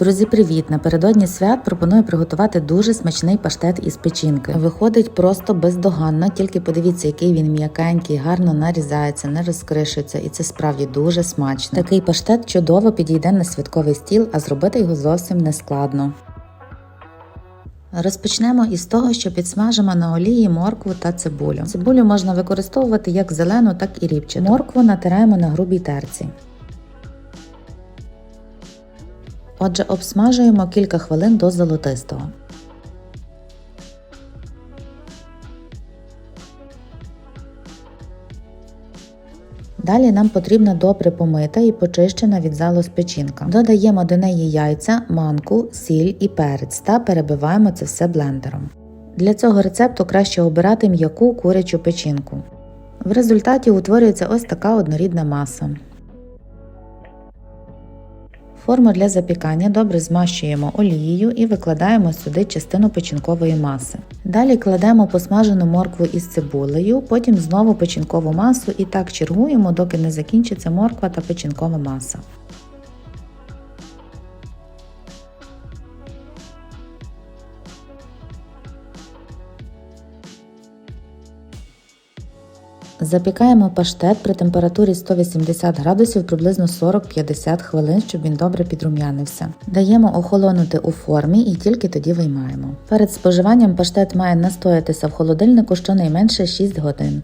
Друзі, привіт! Напередодні свят пропоную приготувати дуже смачний паштет із печінки. Виходить просто бездоганно, тільки подивіться, який він м'якенький, гарно нарізається, не розкришується, і це справді дуже смачно. Такий паштет чудово підійде на святковий стіл, а зробити його зовсім не складно. Розпочнемо із того, що підсмажимо на олії моркву та цибулю. Цибулю можна використовувати як зелену, так і рібчату. Моркву натираємо на грубій терці. Отже, обсмажуємо кілька хвилин до золотистого. Далі нам потрібна добре помита і почищена від залоз печінка. Додаємо до неї яйця, манку, сіль і перець та перебиваємо це все блендером. Для цього рецепту краще обирати м'яку курячу печінку. В результаті утворюється ось така однорідна маса. Форму для запікання добре змащуємо олією і викладаємо сюди частину печінкової маси. Далі кладемо посмажену моркву із цибулею, потім знову печінкову масу і так чергуємо, доки не закінчиться морква та печінкова маса. Запікаємо паштет при температурі 180 градусів приблизно 40-50 хвилин, щоб він добре підрум'янився. Даємо охолонути у формі і тільки тоді виймаємо. Перед споживанням паштет має настоятися в холодильнику щонайменше 6 годин.